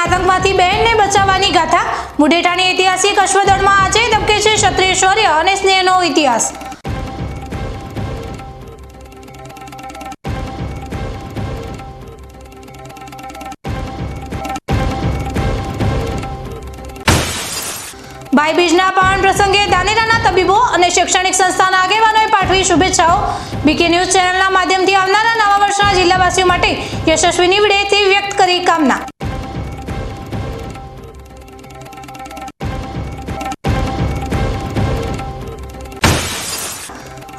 આતંકમાંથી બહેનને બચાવવાની ગાથા. મુઢેટાની ઐતિહાસિક અશ્વદળમાં આજે ધબકે છે ક્ષત્રિય શૌર્ય અને સ્નેહનો ઇતિહાસ. ભાઈબીજના પાવન પ્રસંગે દાનેરાના તબીબો અને શૈક્ષણિક સંસ્થાના આગેવાનોએ પાઠવી શુભેચ્છાઓ. બીકે ન્યૂઝ ચેનલના માધ્યમથી આવનારા નવા વર્ષના જિલ્લાવાસીઓ માટે યશસ્વી નીવડેથી વ્યક્ત કરી કામના.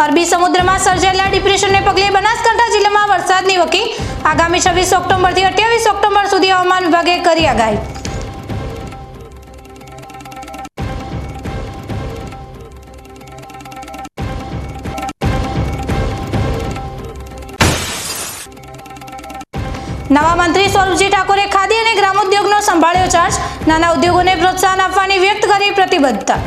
અરબી સમુદ્રમાં સર્જાયેલા ડિપ્રેશનને પગલે બનાસકાંઠા જિલ્લામાં વરસાદની વકી આગામી છવ્વીસ ઓક્ટોબરથી અઠ્યાવીસ ઓક્ટોબર સુધી હવામાન વિભાગે કરી આગાહી. નવા મંત્રી સ્વરૂપજી ઠાકોરે ખાદી અને ગ્રામોદ્યોગનો સંભાળ્યો ચાર્જ નાના ઉદ્યોગોને પ્રોત્સાહન આપવાની વ્યક્ત કરી પ્રતિબદ્ધતા.